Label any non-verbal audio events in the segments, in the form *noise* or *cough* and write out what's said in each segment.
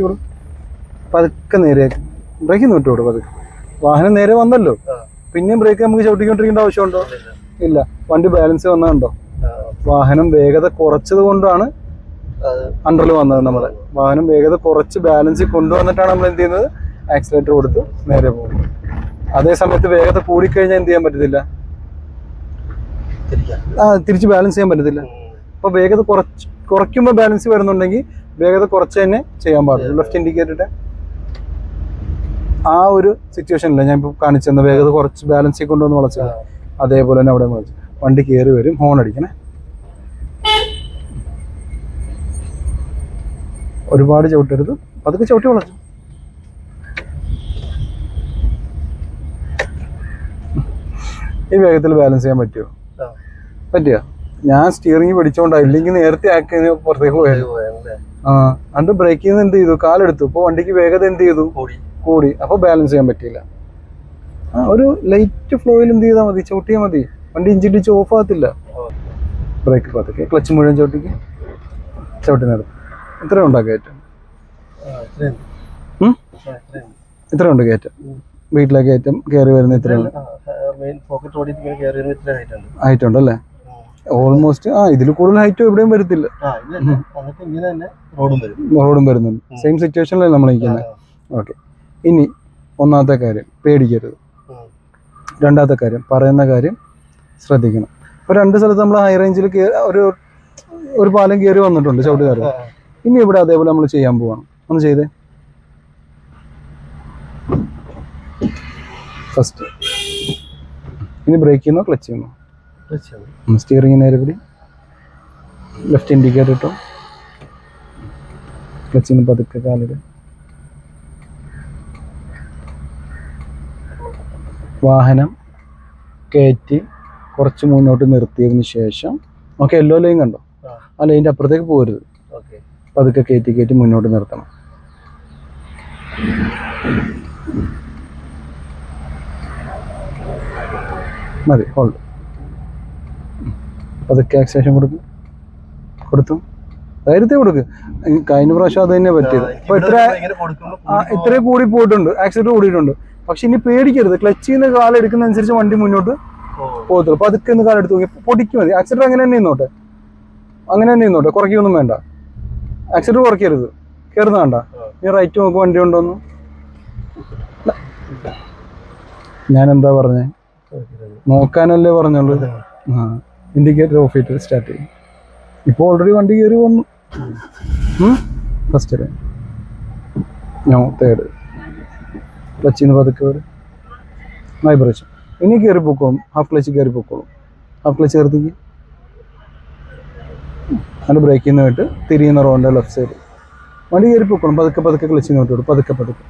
ഇവിടെ പതുക്കെ നേരെ. ബ്രേക്ക് വിടും പതുക്കെ. വാഹനം നേരെ വന്നല്ലോ. പിന്നെയും ബ്രേക്ക് നമുക്ക് ചവിട്ടിക്കൊണ്ടിരിക്കേണ്ട ആവശ്യമുണ്ടോ? ഇല്ല. വണ്ടി ബാലൻസ് വന്നതുണ്ടോ? വാഹനം വേഗത കുറച്ചത് കൊണ്ടാണ് അണ്ടറിൽ വന്നത് നമ്മുടെ വാഹനം വേഗത കുറച്ച് ബാലൻസ് കൊണ്ടുവന്നിട്ടാണ് നമ്മൾ എന്ത് ചെയ്യുന്നത്? ആക്സിലേറ്റർ കൊടുത്ത് നേരെ പോകുന്നത്. അതേ സമയത്ത് വേഗത കൂടിക്കഴിഞ്ഞാൽ എന്ത് ചെയ്യാൻ പറ്റത്തില്ല? ആ തിരിച്ച് ബാലൻസ് ചെയ്യാൻ പറ്റത്തില്ല. അപ്പോൾ വേഗത കുറച്ച് കുറയ്ക്കുമ്പോൾ ബാലൻസ് വരുന്നുണ്ടെങ്കിൽ വേഗത കുറച്ച് തന്നെ ചെയ്യാൻ പാടുള്ളൂ ലെഫ്റ്റ് ഇൻഡിക്കേറ്ററിന്റെ ആ ഒരു സിറ്റുവേഷനില്ല ഞാൻ ഇപ്പോൾ കാണിച്ചെന്ന വേഗത കുറച്ച് ബാലൻസിൽ കൊണ്ടുവന്ന് വളച്ച അതേപോലെ തന്നെ അവിടെ വളച്ചു വണ്ടി കയറി വരും. ഹോൺ അടിക്കണേ. ഒരുപാട് ചവിട്ടരുത്. പതുക്കെ ചവിട്ടി വളച്ചു. ഈ വേഗത്തിൽ ബാലൻസ് ചെയ്യാൻ പറ്റുമോ പറ്റിയ? ഞാൻ സ്റ്റിയറിംഗ് പിടിച്ചോണ്ടാ. ഇല്ലെങ്കിൽ നേരത്തെ ആക്കി പുറത്തേക്ക് പോയത് ആ അണ്ട് ബ്രേക്കിൽ നിന്ന് എന്ത് ചെയ്തു? കാലെടുത്തു. ഇപ്പൊ വണ്ടിക്ക് വേഗത എന്ത് ചെയ്തു? കൂടി. അപ്പൊ ബാലൻസ് ചെയ്യാൻ പറ്റിയില്ല. ആ ഒരു ലൈറ്റ് ഫ്ലോയിൽ എന്ത് ചെയ്താൽ മതി? ചവിട്ടിയാൽ മതി. വണ്ടി ഇഞ്ചിടിച്ച് ഓഫ് ആകത്തില്ല. ബ്രേക്ക് പതുക്കെ ക്ലച്ച് മുഴുവൻ ചവിട്ടിക്ക്. ചവിട്ടി നടത്തും ഇത്ര ഉണ്ടാ കയറ്റം ഉം? ഇത്ര ഉണ്ട് കയറ്റം വീട്ടിലെ കയറ്റം കയറി വരുന്ന ഇത്രയാണ് മെയിൻ ഓൾമോസ്റ്റ് ആ ഇതിൽ കൂടുതൽ ഹൈറ്റും എവിടെയും വരത്തില്ല. റോഡും വരും. റോഡും വരുന്നുണ്ട്. സെയിം സിറ്റുവേഷനിലാണ് നമ്മൾ നിൽക്കുന്നത് ഓക്കെ ഇനി ഒന്നാമത്തെ കാര്യം പേടിക്കരുത്. രണ്ടാമത്തെ കാര്യം പറയുന്ന കാര്യം ശ്രദ്ധിക്കണം. ഇപ്പോൾ രണ്ട് സ്ഥലത്ത് നമ്മൾ ഹൈ റേഞ്ചിൽ ഒരു ഒരു പാലം കയറി വന്നിട്ടുണ്ട് ചവിട്ടുകാരൻ. ഇനി ഇവിടെ അതേപോലെ നമ്മൾ ചെയ്യാൻ പോവാണ്. ഒന്ന് ചെയ്തേ. ഫസ്റ്റ് ഇനി ബ്രേക്ക് ചെയ്യുന്നോ ക്ലച്ച് ചെയ്യുന്നോ. സ്റ്റിയറിംഗ് നേരെ പിടി ലെഫ്റ്റ് ഇൻഡിക്കേറ്റർ ഇട്ടോ? ക്ലച്ചിന് പതുക്കെ കാലിട് വാഹനം കയറ്റി കുറച്ച് മുന്നോട്ട് നിർത്തിയതിന് ശേഷം ഓക്കെ യെല്ലോ ലൈൻ കണ്ടോ? ആ, ലൈന്റെ അപ്പുറത്തേക്ക് പോകരുത്. പതുക്കെ കയറ്റി കയറ്റി മുന്നോട്ട് നിർത്തണം. മതി ഹോൾഡ് പതുക്കെ ആക്സേഷൻ കൊടുക്കും. കൊടുത്തു. ധൈര്യത്തെ കൊടുക്ക്. കഴിഞ്ഞ പ്രാവശ്യം അത് തന്നെ പറ്റിയത്. അപ്പൊ ഇത്ര ഇത്ര കൂടി പോയിട്ടുണ്ട്. ആക്സിഡന്റ് കൂടിയിട്ടുണ്ട് പക്ഷെ ഇനി പേടിക്കരുത്. ക്ലച്ചിൽ നിന്ന് കാലെടുക്കുന്ന അനുസരിച്ച് വണ്ടി മുന്നോട്ട് പോകത്തുള്ളൂ. അപ്പൊ അതൊക്കെ ഒന്ന് കാലെടുത്ത് നോക്കി. പൊടിക്കും മതി. ആക്സിഡന്റ് അങ്ങനെ തന്നെ നിന്നോട്ടെ അങ്ങനെ തന്നെ നിന്നോട്ടെ കുറയ്ക്കൊന്നും വേണ്ട. ആക്സിഡന്റ് കുറയ്ക്കരുത്. കയറുന്ന വേണ്ട നീ റൈറ്റ് നോക്ക് വണ്ടി ഉണ്ടോന്ന് ഞാൻ എന്താ പറഞ്ഞേ നോക്കാനല്ലേ പറഞ്ഞുള്ളൂ. ആ. ഇൻഡിക്കേറ്റർ ഓഫ് ചെയ്തിട്ട് സ്റ്റാർട്ട് ചെയ്യും. ഇപ്പോൾ ഓൾറെഡി വണ്ടി കയറി വന്നു. ഫസ്റ്റ് നോ തേർഡ് ക്ലച്ചിൽ നിന്ന് പതുക്കെ വരും. വൈബ്രേഷൻ ഇനി കയറി പൊക്കോളും. ഹാഫ് ക്ലച്ച് കയറി പൊക്കോളും. ഹാഫ് ക്ലച്ച് കയറത്തേക്ക് അതിന്റെ ബ്രേക്കിൽ നിന്ന് വിട്ട് തിരിയുന്ന റോഡിന്റെ ലെഫ്റ്റ് സൈഡ് വണ്ടി കയറി പൊക്കോളും. പതുക്കെ പതുക്കെ ക്ലച്ച് നോട്ട് വിടും പതുക്കെ പതുക്കെ.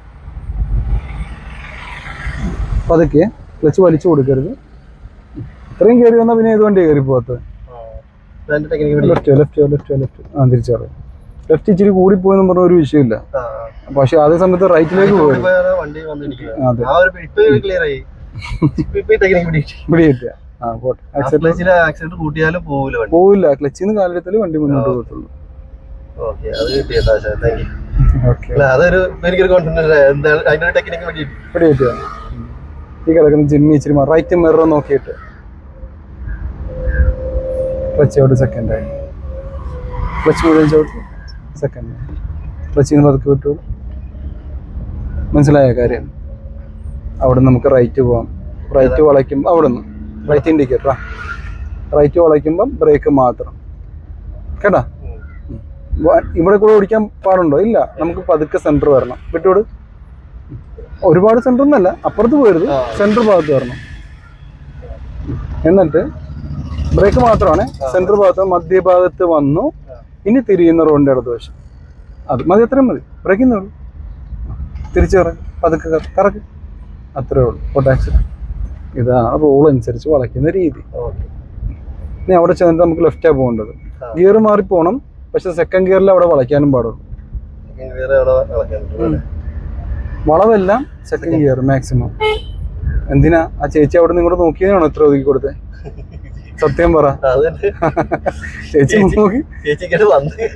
പതുക്കെ ക്ലച്ച് വലിച്ചു കൊടുക്കരുത്. ഇത്രയും കയറി വന്നാൽ പിന്നെ ഏത് വണ്ടി കയറി പോകത്ത് ആ. ഇതിന്റെ technique പിടി. ലെഫ്റ്റ് ലെഫ്റ്റ് ലെഫ്റ്റ് ലെഫ്റ്റ് ആ ലെഫ്റ്റ് ഇച്ചിരി കൂടി കൂടിപ്പോയെന്ന് പറഞ്ഞ ഒരു വിഷയമില്ല. പക്ഷെ അതേ സമയത്ത് റൈറ്റിലേക്ക്. പോയി വണ്ടി പോവില്ല ക്ലച്ചിൽ നിന്ന് കാലെടുത്താൽ വണ്ടി മുന്നോട്ട് പോകത്തുള്ളൂ. ഈ കിടക്കുന്ന ജിമ്മി ഇച്ചിരി റൈറ്റ് മിറർ നോക്കിയിട്ട്. ക്ലച്ച് സെക്കൻഡ് ആയി. ക്ലച്ച് മുഴുവൻ ചോട്ട് സെക്കൻഡ് ക്ലച്ചിൽ നിന്ന് പതുക്കെ വിട്ടു. മനസ്സിലായ കാര്യം. അവിടെ നമുക്ക് റൈറ്റ് പോവാം. റൈറ്റ് വളയ്ക്കുമ്പോൾ അവിടെ നിന്ന് റൈറ്റ് ഇൻഡിക്കേറ്റർ ആ. റൈറ്റ് വളയ്ക്കുമ്പം ബ്രേക്ക് മാത്രം. കേട്ടാ? ഇവിടെ കൂടെ ഓടിക്കാൻ പാടുണ്ടോ? ഇല്ല. നമുക്ക് പതുക്കെ സെന്റർ വരണം. വിട്ടുവിട് ഒരുപാട് സെന്റർ എന്നല്ല അപ്പുറത്ത് പോരുത്. സെന്റർ സെന്റർ ഭാഗത്ത് വരണം. എന്നിട്ട് ബ്രേക്ക് മാത്രമാണ്. സെൻട്രൽ ഭാഗത്ത് മധ്യഭാഗത്ത് വന്നു. ഇനി തിരിയുന്ന റോഡിന്റെ അടുത്ത വശം അത് മതി അത്രയും മതി. ബ്രേക്കിന്നേ ഉള്ളൂ. തിരിച്ചു കറ പതുക്കെ കറ- കറക്ക് അത്രേ ഉള്ളൂ. പൊട്ടാക്സിൽ ഇതാണ് റൂൾ അനുസരിച്ച് വളയ്ക്കുന്ന രീതി. ഓക്കെ ഇനി അവിടെ ചെന്നിട്ട് നമുക്ക് ലെഫ്റ്റാണ് പോകേണ്ടത്. ഗിയർ മാറി പോകണം പക്ഷെ സെക്കൻഡ് ഗിയറിൽ അവിടെ വളയ്ക്കാനും പാടുള്ളൂ. വളവെല്ലാം സെക്കൻഡ് ഗിയർ മാക്സിമം എന്തിനാ? ആ ചേച്ചി അവിടെ നിന്ന് ഇങ്ങോട്ട് നോക്കിയതാണോ ഇത്ര ഒതുക്കി കൊടുത്തത് *laughs* സത്യം പറ. ചേച്ചി നോക്കി. ചേച്ചിക്കത് വന്ന്.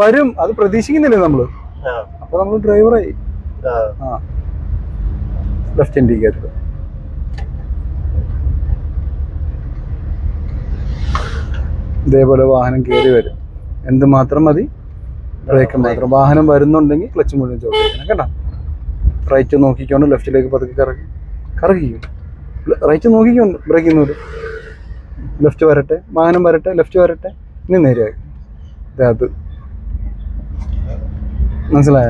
വരും. അത് പ്രതീക്ഷിക്കുന്നില്ലേ നമ്മൾ? അപ്പൊ നമ്മൾ ഡ്രൈവറായി. ലെഫ്റ്റ് ഇൻഡിക്കേറ്റർ ഇതേപോലെ വാഹനം കയറി വരും. എന്ത് മാത്രം മതി? ബ്രേക്ക് മാത്രം. വാഹനം വരുന്നുണ്ടെങ്കിൽ ക്ലച്ച് മുഴുവൻ ചോദിക്കണം കേട്ടോ? റൈറ്റ് നോക്കിക്കൊണ്ട് ലെഫ്റ്റിലേക്ക് പതുക്കെ കറക്കി. കറക്കിക്കും? റൈറ്റ് നോക്കിക്കൊണ്ട് ബ്രേക്ക് ഇന്നൂര് ലെഫ്റ്റ് വരട്ടെ വാഹനം വരട്ടെ ലെഫ്റ്റ് വരട്ടെ ഇനി നേരെയായി. അത്. മനസ്സിലായ?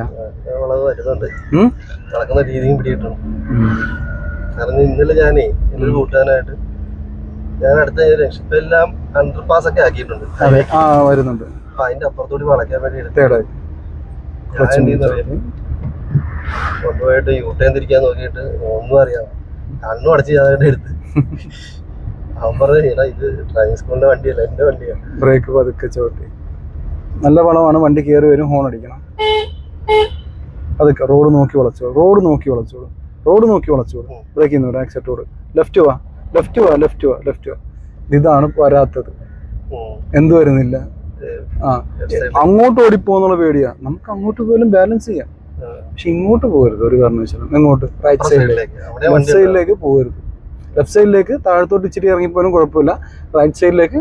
നടക്കുന്ന രീതിയും പിടിയിട്ടുണ്ട് കാരണം ഇന്നലെ ഞാനേ എന്റെ ഒരു കൂട്ടുകാരനായിട്ട് ഞാൻ അടുത്ത ഇപ്പൊ എല്ലാം അണ്ടർ പാസ് ഒക്കെ ആക്കിയിട്ടുണ്ട്. ആ വരുന്നുണ്ട്. അതിന്റെ അപ്പുറത്തോട്ട് വളയ്ക്കാൻ വേണ്ടി എടുത്ത് ഞാൻ എന്ത് ചെയ്യുന്നറിയാം കൊണ്ടുപോയിട്ട് യൂട്ടേൺ തിരിക്കാൻ നോക്കിയിട്ട് ഒന്നും അറിയാം കണ്ണും അടച്ച് ഞാൻ എടുത്ത്. *laughs* അവൻ പറഞ്ഞു എടാ ഇത് ഡ്രൈവിംഗ് സ്കൂളിന്റെ വണ്ടിയല്ല എന്റെ വണ്ടിയാണ് ബ്രേക്ക് പതുക്കെ ചവിട്ടി. നല്ല വളമാണ് വണ്ടി കയറി വരും ഹോൺ അടിക്കണം. അതൊക്കെ റോഡ് നോക്കി വളച്ചോളൂ റോഡ് നോക്കി വളച്ചോളൂ റോഡ് നോക്കി വളച്ചോളൂ. ബ്രേക്ക് ചെയ്യുന്നു ആക്സെപ്റ്റ് റോഡ് ലെഫ്റ്റ് വാ ലെഫ്റ്റ് വാ ലെഫ്റ്റ് വാ ലെഫ്റ്റ് വാ. ഇതാണ് വരാത്തത്. എന്ത് വരുന്നില്ല? ആ അങ്ങോട്ട് ഓടിപ്പോന്നുള്ള പേടിയാ. നമുക്ക് അങ്ങോട്ട് പോലും ബാലൻസ് ചെയ്യാം. പക്ഷെ ഇങ്ങോട്ട് പോകരുത് ഒരു കാരണവശാലും. എങ്ങോട്ട്? റൈറ്റ് സൈഡിലേക്ക് ലെഫ്റ്റ് സൈഡിലേക്ക് പോകരുത്. ലെഫ്റ്റ് സൈഡിലേക്ക് താഴത്തോട്ട് ഇച്ചിരി ഇറങ്ങിപ്പോലും കുഴപ്പമില്ല. റൈറ്റ് സൈഡിലേക്ക്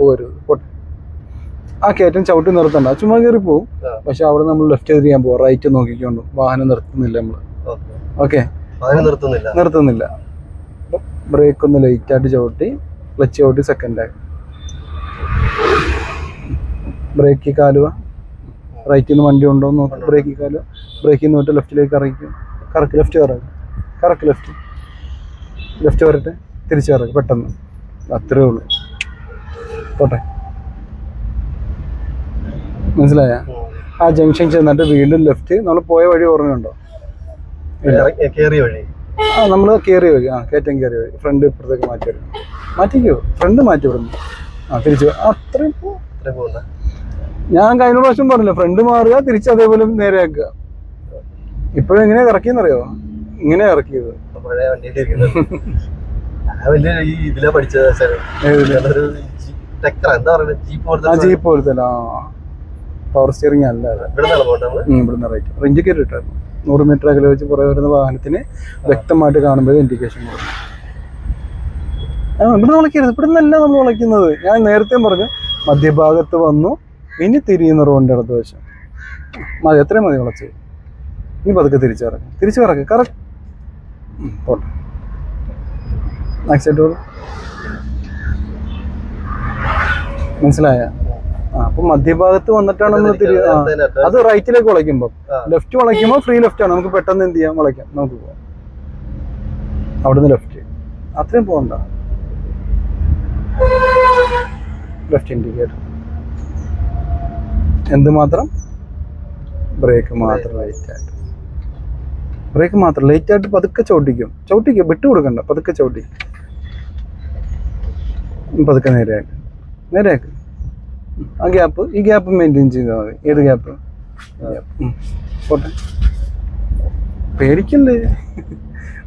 പോകരുത്. പോട്ടെ. ആ കയറ്റം ചവിട്ടി നിർത്തണ്ട. ചുമ്മാ കയറി പോകും. പക്ഷെ അവിടെ നമ്മൾ ലെഫ്റ്റ് തിരിയാൻ പോവാം. റൈറ്റ് നോക്കിക്കൊണ്ട്. വാഹനം നിർത്തുന്നില്ല നമ്മൾ ഓക്കേ. നിർത്തുന്നില്ല. നിർത്തുന്നില്ല. ബ്രേക്ക് ഒന്ന് ലൈറ്റ് ആയിട്ട് ചവിട്ടി ക്ലച്ച് ചവിട്ടി സെക്കൻഡ് ആയി ബ്രേക്ക് കാലുവ. റൈറ്റിൽ നിന്ന് വണ്ടി ഉണ്ടോ എന്ന് നോക്കി ബ്രേക്ക് കാലുവ ബ്രേക്കിൽ നിന്ന് തൊട്ട് ലെഫ്റ്റിലേക്ക് ഇറങ്ങിക്കും. കറക്റ്റ് ലെഫ്റ്റ് കറക്റ്റ് കറക്ക് ലെഫ്റ്റ് ലെഫ്റ്റ് വരട്ടെ. തിരിച്ച് വരട്ടെ. പെട്ടെന്ന്. അത്രേ ഉള്ളൂ. പോട്ടെ. മനസ്സിലായ? ആ ജംഗ്ഷൻ ചെന്നിട്ട് വീണ്ടും ലെഫ്റ്റ് നമ്മൾ പോയ വഴി ഓർമ്മയുണ്ടോ? കയറിയ വഴി. ആ നമ്മൾ കയറി വഴി. ആ കയറ്റം കയറി വഴി. ഫ്രണ്ട് ഇപ്പുറത്തേക്ക് മാറ്റി വരും മാറ്റിക്കോ? ഫ്രണ്ട് മാറ്റി വിടുന്നു ആ തിരിച്ചു. അത്രയും ഞാൻ കഴിഞ്ഞ പ്രാവശ്യം പറഞ്ഞില്ല ഫ്രണ്ട് മാറുക തിരിച്ച് അതേപോലെ നേരെയാക്കുക ഇപ്പോഴും എങ്ങനെയാ ഇറക്കിയെന്നറിയോ? ഇങ്ങനെ ഇറക്കിയത്. പഴയ വണ്ടിയിൽ ഇരിക്കുന്നത്. ഞാൻ വലിയ ഈ ഇതിലാ പഠിച്ചത് ടെക്കറ എന്താ പറയുന്നത് ജീപ്പ് പോലത്തെ ജീപ്പ് പോലത്തെ പവർ സ്റ്റിയറിംഗ് അല്ല ഇവിടുന്ന് റൈറ്റ് ഇൻഡിക്കേറ്റർ ഇട്ടായിരുന്നു നൂറ് മീറ്റർ അകലെ വെച്ച് പുറകെ വരുന്ന വാഹനത്തിന് വ്യക്തമായിട്ട് കാണുമ്പോൾ ഇൻഡിക്കേഷൻ കൊടുക്കും. ഇവിടുന്ന് വിളിക്കരുത്. ഇവിടെ നിന്നല്ല നമ്മൾ വിളിക്കുന്നത്. ഞാൻ നേരത്തെ പറഞ്ഞു മധ്യഭാഗത്ത് വന്നു ഇനി തിരിയുന്ന റോഡിന്റെ അടുത്ത് വശം. മതി എത്രയും മതി വിളച്ച്. ഇനി പതുക്കെ തിരിച്ചിറക്കും തിരിച്ചു കിറക്ക് കറക്റ്റ് പോട്ടെ. കൊടു മനസ്സിലായ? അപ്പൊ മധ്യഭാഗത്ത് വന്നിട്ടാണ് നമ്മൾ തിരി അത് റൈറ്റിലേക്ക് വളയ്ക്കുമ്പോൾ. ലെഫ്റ്റ് വളയ്ക്കുമ്പോൾ ഫ്രീ ലെഫ്റ്റ് ആണ്. നമുക്ക് പെട്ടെന്ന് എന്ത് ചെയ്യാം? വളയ്ക്കാം. നമുക്ക് പോവാം. അവിടുന്ന് ലെഫ്റ്റ് അത്രയും പോകണ്ട. ലെഫ്റ്റ് ഇൻഡിക്കേറ്റർ എന്തുമാത്രം? ബ്രേക്ക് മാത്രം റൈറ്റ് ആയിട്ട്. ബ്രേക്ക് മാത്രം ലൈറ്റ് ആയിട്ട് പതുക്കെ ചവിട്ടിക്കും. ചവിട്ടിക്കും വിട്ടു കൊടുക്കണ്ട. പതുക്കെ ചവിട്ടി. പതുക്കെ നേരെയാക്ക്. നേരെയാക്ക്. ആ ഗ്യാപ്പ് ഈ ഗ്യാപ്പ് മെയിന്റെയിൻ ചെയ്താൽ മതി. ഏത് ഗ്യാപ്പ് പോട്ടെ. പേടിക്കല്ലേ?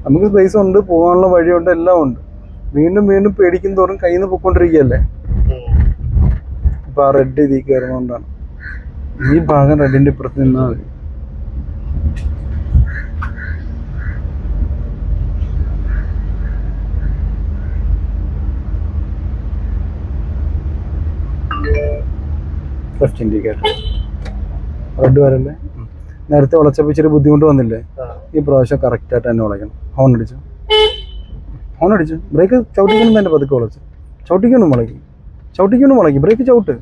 നമുക്ക് സ്പേസ് ഉണ്ട് പോകാനുള്ള വഴിയുണ്ട് എല്ലാം ഉണ്ട്. വീണ്ടും വീണ്ടും പേടിക്കും തോറും കയ്യിൽ നിന്ന് പൊയ്ക്കൊണ്ടിരിക്കുകയല്ലേ അപ്പൊ ഇപ്പൊ ആ റെഡ് ഇതിൽ കയറുന്നതുകൊണ്ടാണ്. ഈ ഭാഗം റെഡിന്റെ ഇപ്പുറത്ത് നിന്നാൽ മതി. ലെഫ്റ്റ് ഇൻഡിക്കേറ്റർ റെഡ് വരല്ലേ. നേരത്തെ വളച്ചപ്പോൾ ഇച്ചിരി ബുദ്ധിമുട്ട് വന്നില്ലേ. ഈ പ്രാവശ്യം കറക്റ്റായിട്ട് തന്നെ ഉളയ്ക്കണം ഹോൺ അടിച്ചു? ഹോൺ അടിച്ചു? ബ്രേക്ക് ചവിട്ടിക്കണം തന്നെ പതുക്കെ ഉളച്ചു ചവിട്ടിക്കണം മുളയ്ക്കും ചവിട്ടിക്കണം മുളയ്ക്കും ബ്രേക്ക് ചവിട്ട്.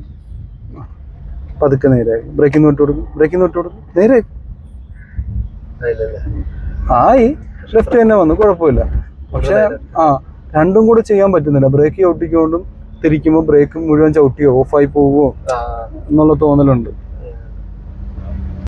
പതുക്കെ നേരെ ബ്രേക്കിൽ നിന്ന് വിട്ട് കൊടുക്കും. ബ്രേക്കിൽ നിന്ന് വിട്ട് കൊടുക്കും. നേരെ ആയി. ലെഫ്റ്റ് തന്നെ വന്നു. കുഴപ്പമില്ല. പക്ഷെ ആ രണ്ടും കൂടെ ചെയ്യാൻ പറ്റുന്നില്ല. ബ്രേക്ക് ചവിട്ടിക്കൊണ്ടും തിരിക്കുമ്പോൾ ബ്രേക്ക് മുഴുവൻ ചവിട്ടിയോ ഓഫായി പോവുമോ എന്നുള്ള തോന്നലുണ്ട്.